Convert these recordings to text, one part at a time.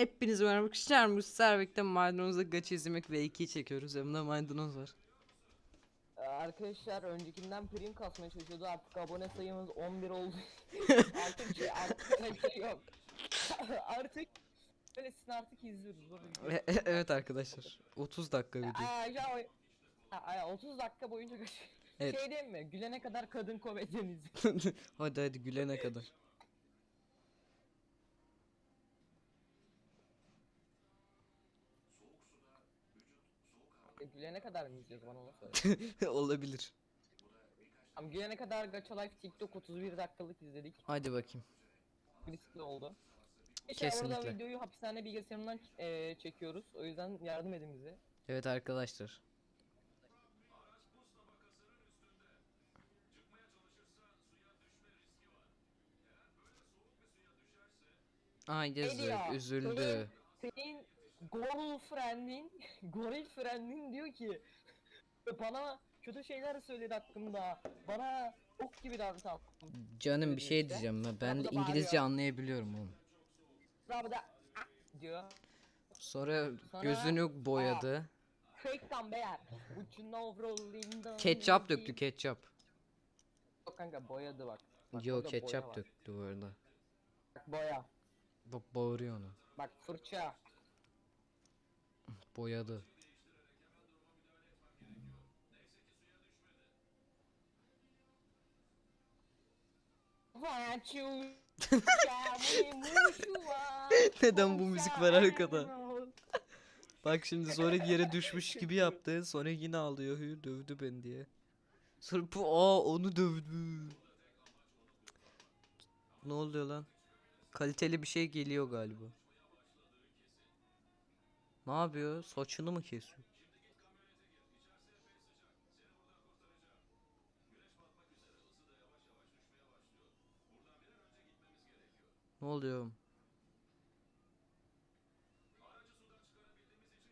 Hepinize merhaba arkadaşlar. Bu Servik'te maydanozla gaç izlemek ve 2'yi çekiyoruz. Yanımda maydanoz var. Ee, Arkadaşlar öncekinden prim kasmaya çalışıyordu artık abone sayımız 11 oldu. artık şey artık şey yok. artık böyle sizin artık izliyoruz. E- e- evet arkadaşlar. 30 dakika video. Aa, ya, o- Ha, ay, 30 dakika boyunca kaç- Evet. şey diyeyim mi? Gülene kadar kadın komedyen izliyor. hadi hadi gülene kadar. Gülene kadar mı izliyoruz bana onu söyle. Olabilir. Tamam gülene kadar Gacha Life TikTok 31 dakikalık izledik. Hadi bakayım. Riskli oldu. İşte orada Kesinlikle. videoyu hapishane bilgisayarından e, çekiyoruz. O yüzden yardım edin bize. Evet arkadaşlar. Ay yazık ya? üzüldü. Senin, senin goril friendin, goril friendin diyor ki bana kötü şeyler söyledi hakkında. Bana ok gibi davran. Canım bir şey diyeceğim ben. Ben de İngilizce bağırıyor. anlayabiliyorum oğlum. Sonra da "Ah!" diyor. Sonra Sonra- gözünü boyadı. Fake beyler. Rolling down Ketçap döktü ketçap. Yok kanka boyadı bak. Bak Yo boya ketçap var. döktü bu arada. Bak boya. Bak bağırıyor onu. Bak fırça. Boyadı. Neden bu müzik var arkada? Bak şimdi sonra yere düşmüş gibi yaptı. Sonra yine ağlıyor. Hü dövdü beni diye. Sonra bu aa onu dövdü. Ne oluyor lan? Kaliteli bir şey geliyor galiba. Ne yapıyor? Saçını mı kesiyor? Ne oluyor?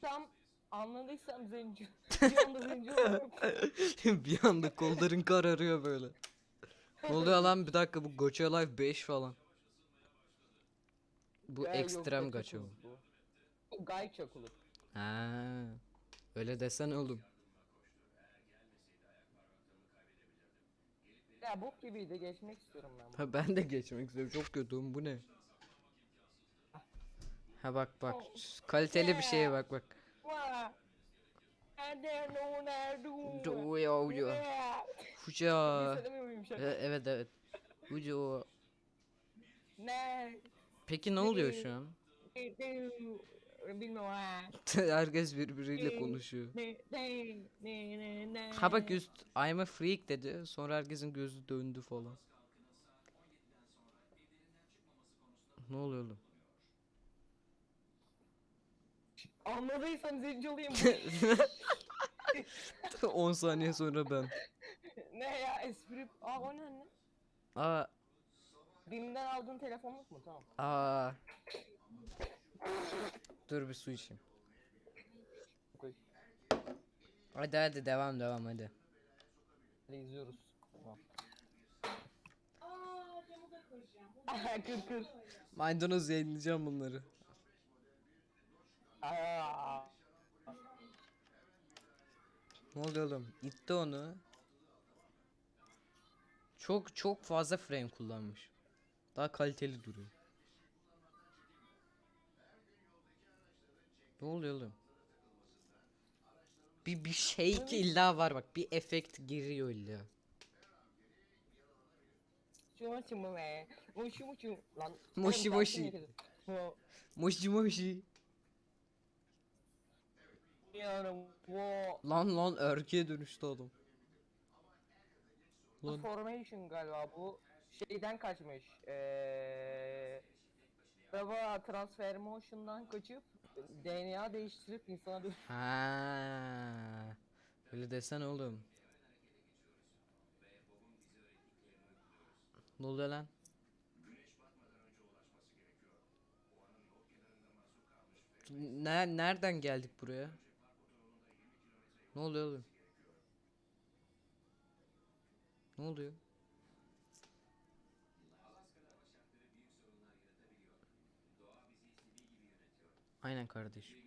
Tam anladıysam zenci. Bir anda zenci oluyorum. bir anda kolların kararıyor böyle. Ne oluyor lan bir dakika bu Gacha Life 5 falan. Bu Ya yok, ekstrem Gacha Gacha bu. Kulüp bu. Bu Gayça kulüp. Ha. Öyle desen oğlum. Ya bok gibiydi geçmek istiyorum ben. bunu. Ha ben de geçmek istiyorum. Çok kötüyüm bu ne? Ha bak bak. Kaliteli bir şeye bak bak. Nerede nerede? Do yo yo. Ne? Huca. Söylemiyor muyum şaka? Evet evet. Huca. Ne? Peki ne oluyor şu an? Ha. Herkes birbiriyle konuşuyor. Ha bak üst I'm a freak dedi. Sonra herkesin gözü döndü falan. Ne oluyor oğlum? Anladıysan zenci olayım. 10 saniye sonra ben. ne ya espri? Aa o ne anne? Aa, Bim'den aldığın telefonluk mu? Tamam. aa. Dur bir su içeyim. Koy. Hadi hadi devam devam hadi. Hadi izliyoruz. Tamam. Aa kır kır. Maydanoz yayınlayacağım bunları. Aa. Ne oluyor oğlum? İtti onu. Çok çok fazla frame kullanmış. Daha kaliteli duruyor. Ne oluyor oğlum? Bir bir şey ki illa var bak bir efekt giriyor illa. Şunu be. Muşu muşu. Lan. Lan lan erkeğe dönüştü adam. Lan formation galiba bu şeyden kaçmış. Eee Araba transfer motion'dan kaçıp DNA değiştirip insana dön- ha. Öyle desene oğlum. Ne oluyor lan? Ne nereden geldik buraya? Ne oluyor oğlum? Ne oluyor? Aynen kardeşim.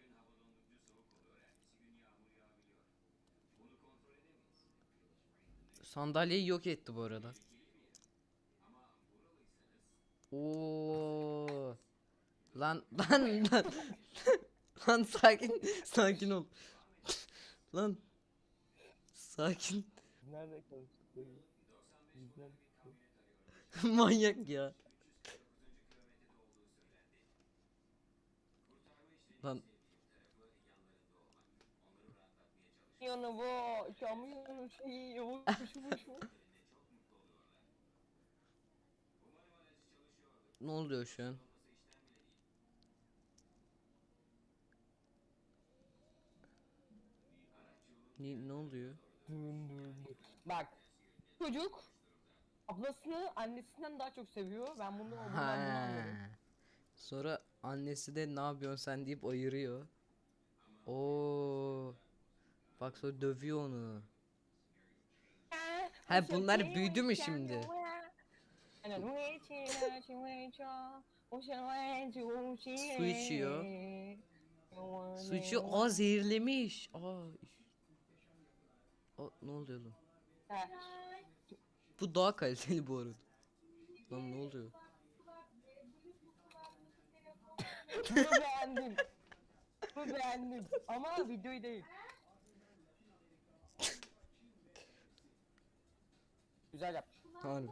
Sandalyeyi yok etti bu arada. Oo. Lan lan lan. lan sakin sakin ol. lan. Sakin. Nerede kalmıştık? Manyak ya. Lan Yanı bu. Kamyon şeyi yavuşu boşu. ne oluyor şu an? Ne, ne oluyor? Bak. Çocuk ablasını annesinden daha çok seviyor. Ben bunu Ha. anladım. Sonra annesi de ne yapıyorsun sen deyip ayırıyor. Oo. Bak sonra dövüyor onu. Ha, bunlar büyüdü mü şimdi? Su içiyor. Su içiyor. Aa zehirlemiş. Aa. Aa, ne oluyor lan? Bu daha kaliteli bu arada. Lan ne oluyor? Bunu beğendim. Bunu beğendim. Ama videoyu değil. Güzel yapmış. Harbi.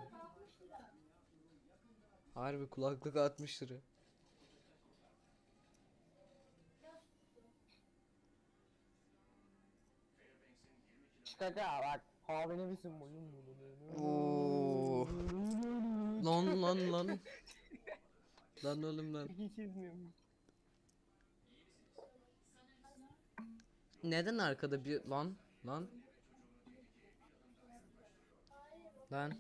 Harbi kulaklık 60 lira. Şaka bak. Havene misin boyun Oo. Lan lan lan. Lan oğlum lan. Hiç izmiyorum. Neden arkada bir lan lan lan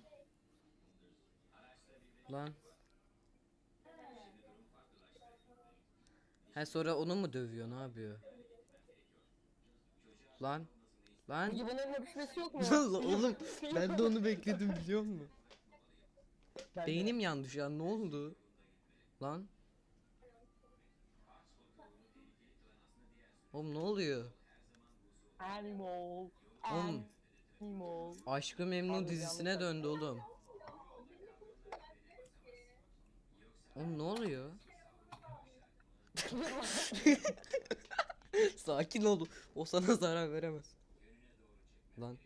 lan Ha sonra onu mu dövüyor ne yapıyor? Lan lan bunların öpüşmesi yok mu? oğlum ben de onu bekledim biliyor musun? Beynim yandı şu an ne oldu? Lan Oğlum ne oluyor? Animal. Oğlum. Animal. Aşkı Memnu dizisine döndü oğlum. Oğlum ne oluyor? Sakin ol. O sana zarar veremez. Lan.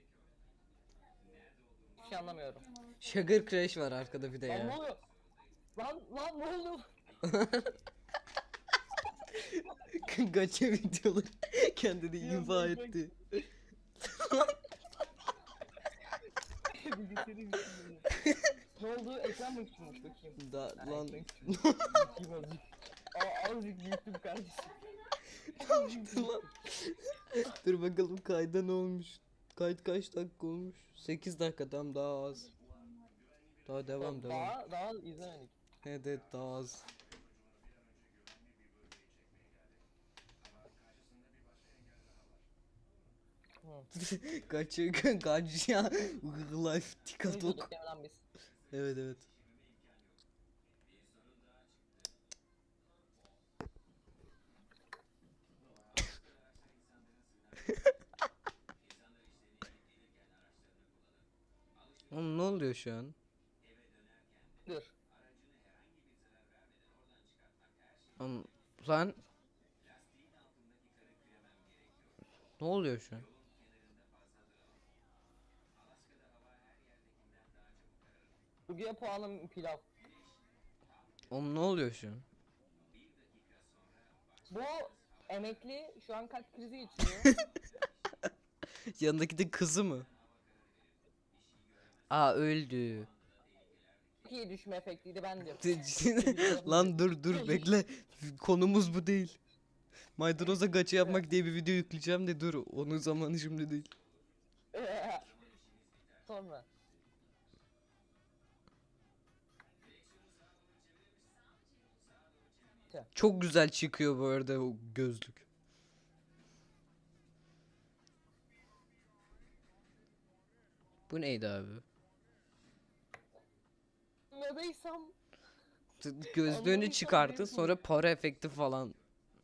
Hiçbir şey anlamıyorum. Sugar Crash var arkada bir de Lan ne ya. oluyor? Lan lan ne oluyor? Gacha videoları kendini imha etti. Bilgisayarı bitirdim. Ne oldu? Ekran mı küçülmüş bakayım. Da, Ha, lan ekran küçülmüş. Bakayım azıcık. Aa, azıcık büyüttüm kardeşim. lan. Dur bakalım kayda ne olmuş. Kayıt kaç dakika olmuş? 8 dakika tam daha az. Daha devam devam. Daha, daha izlemedik. Evet evet daha az. Hı. Kaçı kaç ya life TikTok. Evet evet. Oğlum ne oluyor şu an? Dur. Oğlum lan Ne oluyor şu an? Bugüne puanım pilav. Oğlum ne oluyor şu an? Bu emekli şu an kalp krizi geçiriyor. Yanındaki de kızı mı? Aa öldü. Çok iyi düşme efektiydi ben de. Lan dur dur bekle. Konumuz bu değil. Maydanoza gaça yapmak diye bir video yükleyeceğim de dur. Onun zamanı şimdi değil. Sonra. Çok güzel çıkıyor bu arada o gözlük. Bu neydi abi? Gözlüğünü Anladıysam çıkardı diyorsun. sonra para efekti falan.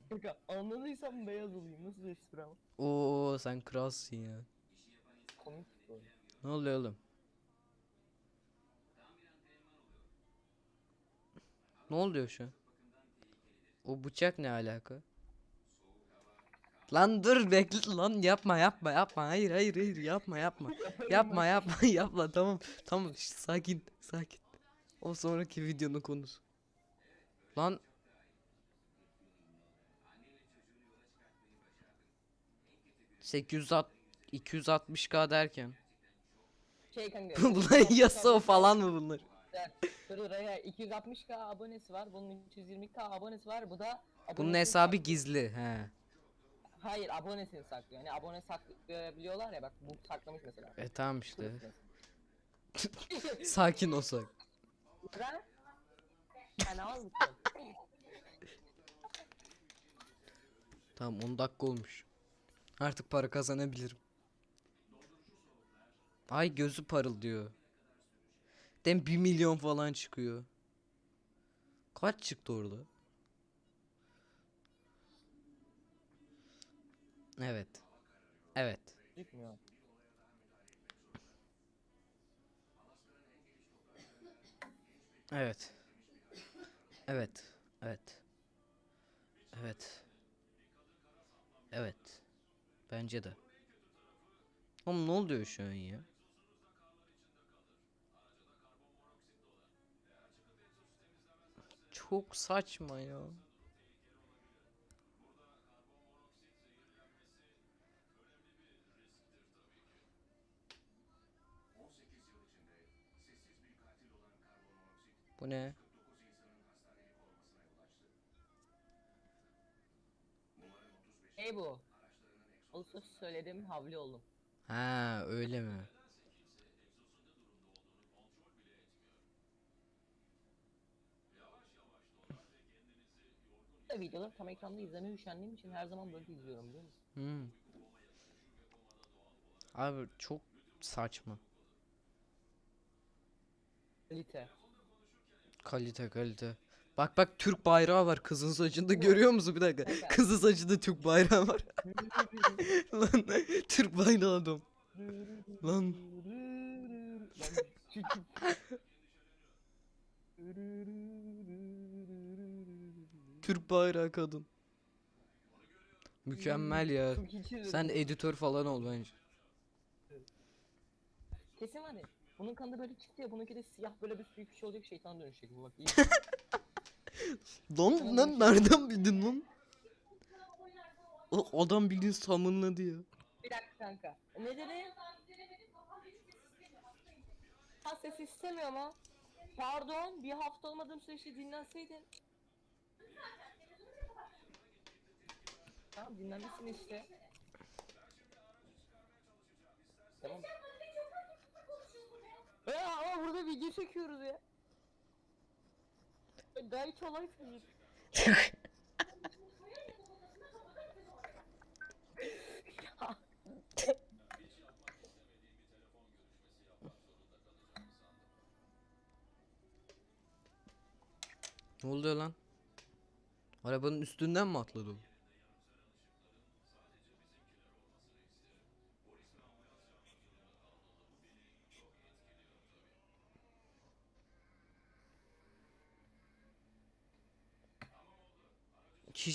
Kanka anladıysam beyaz olayım. Nasıl espri ama? Oo sen kralsın ya. Komik. Ne oluyor oğlum? Ne oluyor şu an? O bıçak ne alaka? Lan dur bekle lan yapma yapma yapma hayır hayır hayır yapma yapma yapma yapma yapma tamam tamam şş, sakin sakin o sonraki videonun konusu lan ...860... ...260k derken... Şey kanka. Bunlar yasa falan mı bunlar? Dur dur hayır, hayır. 260k abonesi var. Bunun 320k abonesi var. Bu da Bunun hesabı saklıyor. gizli he. Hayır abonesini saklıyor. Yani abone saklayabiliyorlar ya bak bu saklamış mesela. E tamam işte. Sakin olsak. Ben ben aldım. Tamam 10 dakika olmuş. Artık para kazanabilirim. Ay gözü parıldıyor. Dem 1 milyon falan çıkıyor. Kaç çıktı orada? Evet. Evet. Çıkmıyor. Evet. Evet. Evet. Evet. Evet. Bence de. Oğlum ne oluyor şu an ya? Çok saçma ya. Bu ne? Hey bu. Olsa söyledim havli oldum. Ha öyle mi? Bu videoları tam ekranda izlemeye üşendiğim için her zaman böyle izliyorum biliyor musun? Hmm. Abi çok saçma. Kalite. Kalite kalite. Bak bak Türk bayrağı var kızın saçında görüyor musun bir dakika. Kızın saçında Türk bayrağı var. Lan Türk bayrağı adam. Lan. Türk bayrağı kadın. Mükemmel ya. Sen editör falan ol bence. Kesin var ya. Bunun kanı böyle çıktı ya bununki de siyah böyle bir büyük bir şey olacak şeytan dönüşecek bu bak iyi. Lan lan nereden bildin lan? O adam bildiğin samınladı ya. bir dakika kanka. Ne dedi? Ha ses istemiyor mu? Pardon bir hafta olmadığım süreçte dinlenseydin. Tamam dinlenmişsin işte. Tamam. Ya ama burada video çekiyoruz ya. Gayet olay çocuk. Ne oluyor lan? Arabanın üstünden mi atladı o?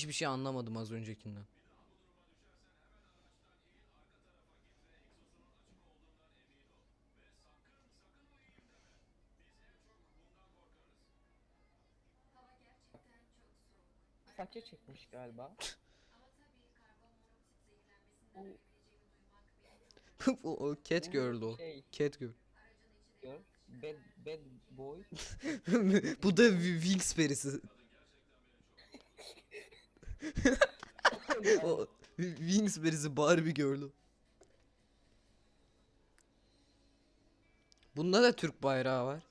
Hiçbir şey anlamadım az öncekinden. Saça çekmiş galiba. o, o cat girl o. Şey Cat girl. Bad, bad boy. Bu da Wi- Wings perisi. O Wi- Wings perisi Barbie girl'ü. Bunda da Türk bayrağı var.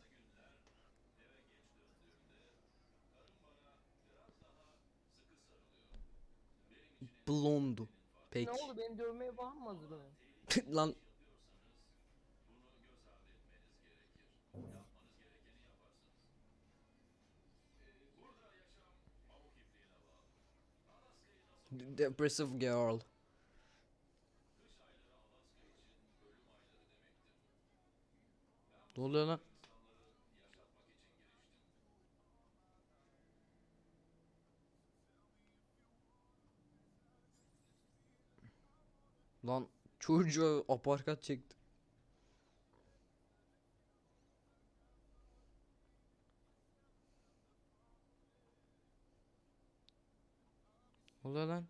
Blondu. Peki. ne oldu benim dövmeye bağırmadın mı? Lan Depressive girl. Ne oluyor lan? Lan çocuğa aparkat çekti. Oluyor lan?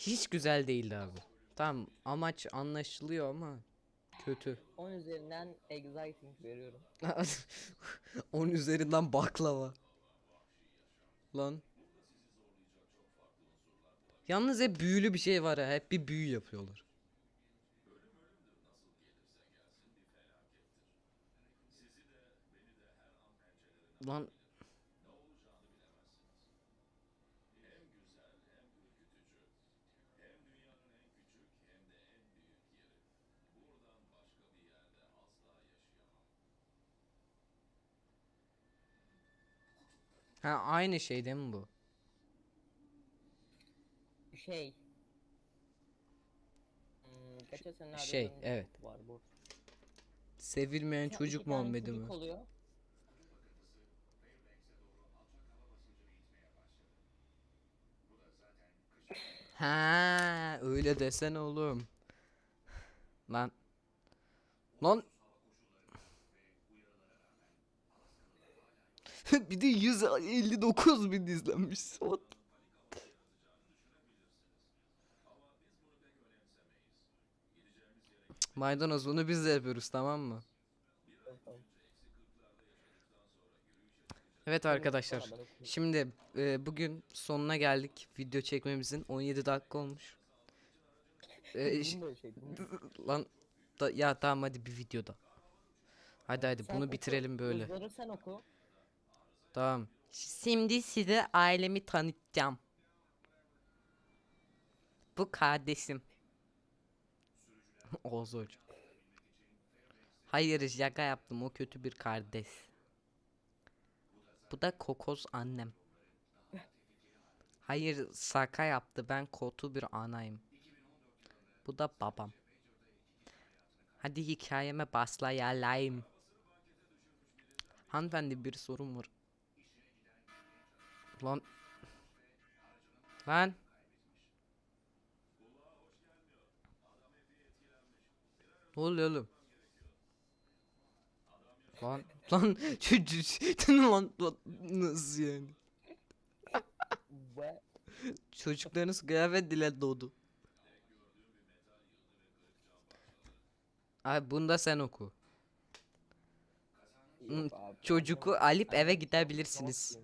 Hiç güzel değildi abi. Tamam amaç anlaşılıyor ama kötü. 10 üzerinden exciting veriyorum. 10 üzerinden baklava. Lan. Yalnız hep büyülü bir şey var ha. Hep bir büyü yapıyorlar. Lan. Ha aynı şey değil mi bu? Şey. Hmm, Şey, evet. Var bu. Sevilmeyen çocuk Muhammed'i mi? oluyor. Ha öyle desene oğlum. Lan. Lan. bir de 159 bin izlenmiş. What? Maydanoz bunu biz de yapıyoruz tamam mı? Evet arkadaşlar. Şimdi e, bugün sonuna geldik. Video çekmemizin 17 dakika olmuş. E, ş- lan da, ya tamam hadi bir videoda. Hadi hadi Sen bunu oku, bitirelim böyle. Yazıları sen oku. Tamam. Şimdi size ailemi tanıtacağım. Bu kardeşim. Oğuz hocam. Hayır şaka yaptım o kötü bir kardeş. Bu da kokoz annem. Hayır şaka yaptı ben kötü bir anayım. Bu da babam. Hadi hikayeme başlayalım. Hanımefendi bir sorun var. Lan. Lan. Ne oluyor oğlum? Lan lan çocuk lan, lan nasıl yani? Çocuklarınız kıyafet dile doğdu. Abi bunu da sen oku. Hmm, Yok abi, Çocuku ben- alıp ben eve gidebilirsiniz.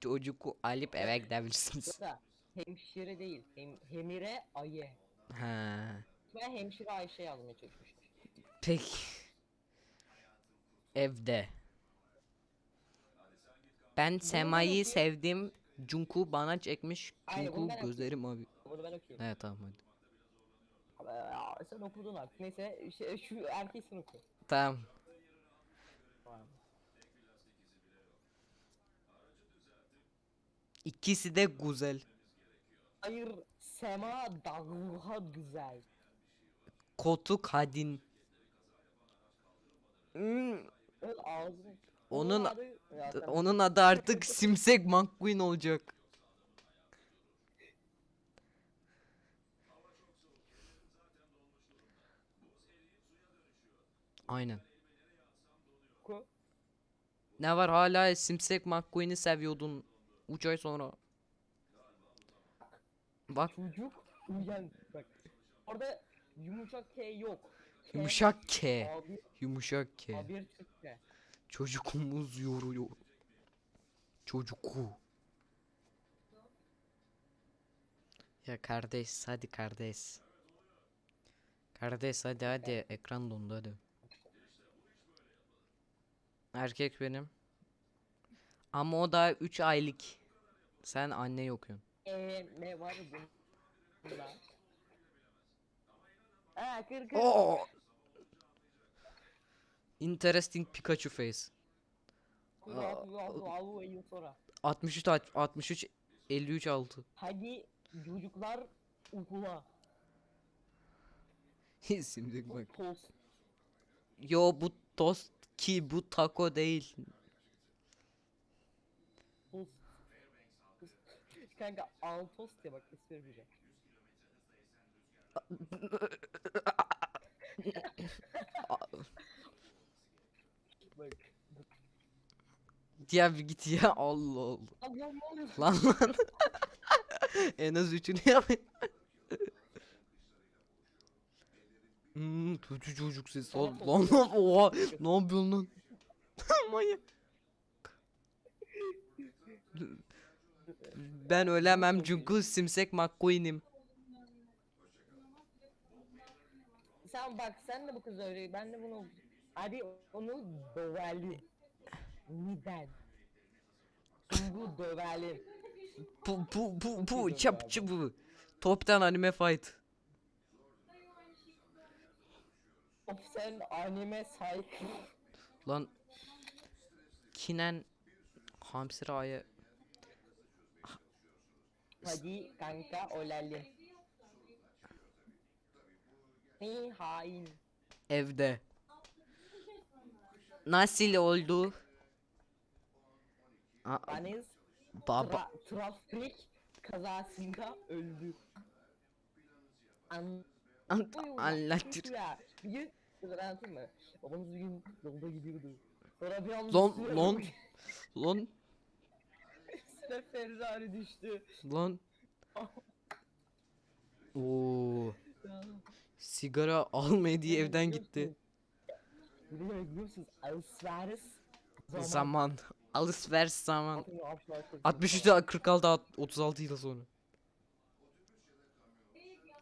Çocuku alıp eve gidebilirsiniz. Da hemşire değil. Hem, hemire ayı. Ha. Ve hemşire Ayşe yazmaya çalışmışlar. Peki. Evde. Ben Sema'yı sevdim. Junku bana çekmiş. Aynen, bunu Junku ben gözlerim abi. Bunu ben okuyayım. Evet tamam hadi. Aa, sen okudun artık. Neyse şey, şu erkeği sen oku. Tamam. Tamam. İkisi de güzel. Hayır Sema daha güzel. Kotu kadın. Hmm, Onun- adı- Onun adı artık Simsek McQueen olacak. Aynen. Ne var hala Simsek McQueen'i seviyordun 3 ay sonra. Bak Çocuk uyan. Bak. Orada yumuşak K yok. Yumuşak K. A1, Yumuşak K. A1 Türk K. Çocukumuz yoruyor. Çocuku. Ya kardeş hadi kardeş. Kardeş hadi hadi ekran dondu hadi. Erkek benim. Ama o da 3 aylık. Sen anne okuyorsun. Eee ne var bunda? Aa kır kır. Oo. Interesting Pikachu face. Vallahi yıl sonra. 63 alt- 63 53 6. Hadi çocuklar okula. Şimdi bak. Tost. Yo bu tost ki bu taco değil. Tost. Kanka Altos diye bak espri yapacağım. Bak. Ya bir git ya Allah Allah. Allah ne oluyor? Lan lan. en az üçünü yap. Hmm, kötü çocuk sesi. Lan lan lan, oha. Ne yapıyorsun lan? Manyak. Ben ölemem çünkü simsek McQueen'im. Sen bak sen de bu kız öyle ben de bunu hadi onu dövelim. Neden? Bu dövelim. Bu bu bu bu çap bu. Toptan anime fight. Of sen anime saygı. Lan Kinen Hamster A'ya Hadi kanka ölelim. Hey hain. evde. Nasıl oldu? Aa, Deniz baba tra trafik kazasında öldü. An An- anlatır. Ya, bir gün ben anlatayım mı? Babamız bir gün yolda gidiyordu. Sonra bir anda üstüne- lan. Lan üstüne Ferrari düştü. lan. Oo. Sigara almaya diye evden gitti. Biliyor biliyor musunuz? Alışveriş zaman. Zaman. Alışveriş zaman. Bakın, alışveriş zaman. 63'te 46 at- 36 yıl sonra.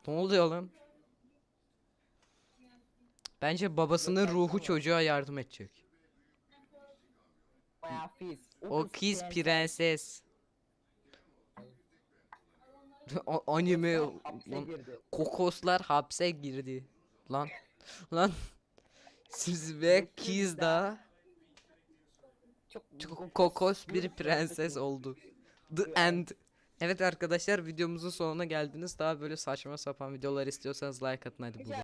Ne oluyor lan? Bence babasının ruhu çocuğa yardım edecek. O kız kız prens- prenses. Anime kokoslar hapse girdi. Lan lan siz ve kız da Çok, kokos bir prenses oldu. The end. Evet arkadaşlar videomuzun sonuna geldiniz. Daha böyle saçma sapan videolar istiyorsanız like atın hadi. Bulun.